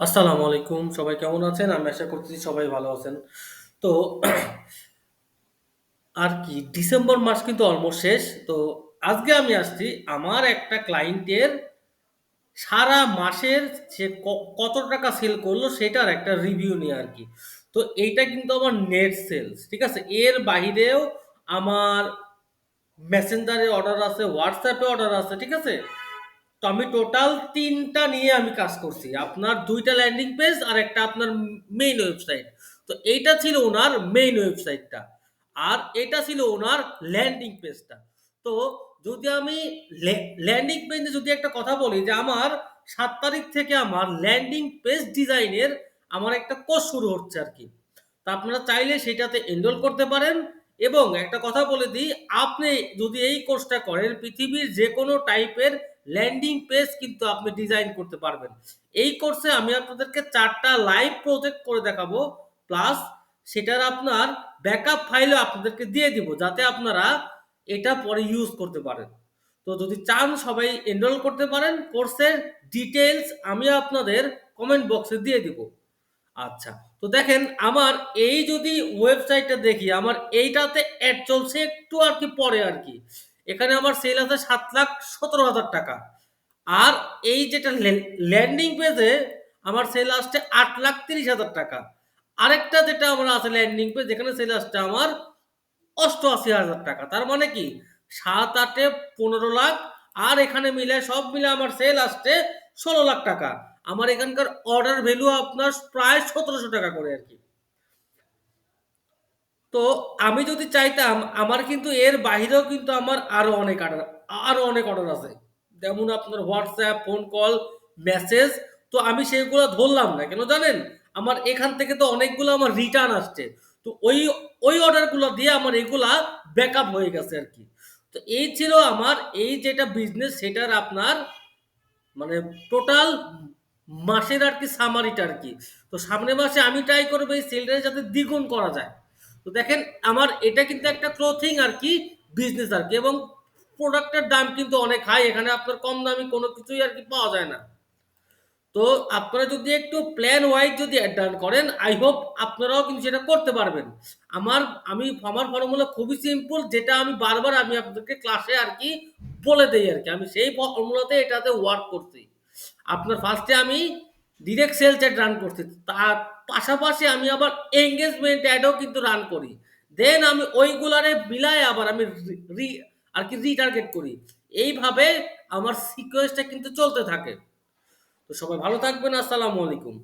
আসসালামু আলাইকুম। সবাই কেমন আছেন? আমি আশা করতেছি সবাই ভালো আছেন। তো আর কি ডিসেম্বর মাস কিন্তু অলমোস্ট শেষ। তো আজকে আমি আসছি আমার একটা ক্লায়েন্টের সারা মাসের সে কত টাকা সেল করল সেটার একটা রিভিউ নিয়ে আর কি তো এইটা কিন্তু আমার নেট সেলস, ঠিক আছে? এর বাহিরেও আমার মেসেঞ্জারে অর্ডার আছে, হোয়াটসঅ্যাপে অর্ডার আছে, ঠিক আছে? তো আমি টোটাল তিনটা নিয়ে আমি কাজ করছি। আপনার দুইটা ল্যান্ডিং পেজ আর একটা আপনার মেইন ওয়েবসাইট। তো এইটা ছিল ওনার মেইন ওয়েবসাইটটা। আর এটা ছিল ওনার ল্যান্ডিং পেজটা। তো যদি আমি ল্যা ল্যান্ডিং পেজে যদি একটা কথা বলি যে আমার সাত তারিখ থেকে আমার ল্যান্ডিং পেজ ডিজাইনের আমার একটা কোর্স শুরু হচ্ছে আর কি তা আপনারা চাইলে সেটাতে এনরোল করতে পারেন এবং একটা কথা বলে দিই, আপনি যদি এই কোর্সটা করেন পৃথিবীর যে কোনো টাইপের ল্যান্ডিং পেজ কিন্তু আপনি ডিজাইন করতে পারবেন। এই কোর্সে আমি আপনাদেরকে চারটা লাইভ প্রজেক্ট করে দেখাবো। প্লাস সেটার আপনার ব্যাকআপ ফাইলও আপনাদেরকে দিয়ে দিব। যাতে আপনারা এটা পরে ইউজ করতে পারেন। তো যদি চান সবাই এনরোল করতে পারেন। কোর্সের ডিটেলস আমি আপনাদের কমেন্ট বক্সে দিয়ে দিব। আচ্ছা। তো দেখেন আমার এই যদি ওয়েবসাইটটা দেখি, আমার এইটাতে অ্যাড চলছে একটু আর কি পরে আরকি। এখানে আমার সেল আছে ৳৭,১৭,০০০ আর এই যেটা ল্যান্ডিং পেজে আমার সেল আসছে ৳৮,৩০,০০০ আরেকটা যেটা আমার আছে ল্যান্ডিং পেজ যেখানে সেল আসছে আমার ৳৮৮,০০০ তার মানে কি? সাত আটে পনেরো লাখ আর এখানে মিলে সব মিলে আমার সেল আসছে ষোলো লাখ টাকা। আমার এখানকার অর্ডার ভ্যালু আপনার প্রায় ৳১৭০০ করে আরকি। তো আমি যদি চাইতাম আমার কিন্তু এর বাহিরেও কিন্তু আমার আরও অনেক অর্ডার আরও অনেক অর্ডার আছে। যেমন আপনার হোয়াটসঅ্যাপ ফোন কল, মেসেজ তো আমি সেগুলো ধরলাম না। কেন জানেন? আমার এখান থেকে তো অনেকগুলো আমার রিটার্ন আসছে। তো ওই, ওই অর্ডারগুলো দিয়ে আমার এগুলা ব্যাকআপ হয়ে গেছে আর কি তো এই ছিল আমার এই যেটা বিজনেস সেটার আপনার মানে টোটাল মাসের আর কি সামারিটা আর কি তো সামনের মাসে আমি ট্রাই করব এই সেলটাকে যাতে দ্বিগুণ করা যায়। তো দেখেন আমার এটা কিন্তু একটা ক্লোথিং আর কি বিজনেস আর কি এবং প্রোডাক্টের দাম কিন্তু অনেক হাই। এখানে আপনার কম দামি কোনো কিছুই আর কি পাওয়া যায় না। তো আপনারা যদি একটু প্ল্যান ওয়াইজ যদি ডান করেন, আই হোপ আপনারাও কিন্তু সেটা করতে পারবেন। আমার আমি আমার ফর্মুলা খুবই সিম্পল যেটা আমি বারবার আমি আপনাদেরকে ক্লাসে আর কি বলে দেই আরকি। আমি সেই ফর্মুলাতে এটাতে ওয়ার্ক করছি। আপনার ফার্স্টে আমি ডিরেক্ট সেলস অ্যাড রান করছি। তার পাশাপাশি আমি আবার এঙ্গেজমেন্ট অ্যাডও কিন্তু রান করি। দেন আমি ওইগুলারে মিলাই আবার আমি রি আর কি রিটার্গেট করি। এইভাবে আমার সিকোয়েন্সটা কিন্তু চলতে থাকে। তো সবাই ভালো থাকবেন। আসসালামু আলাইকুম।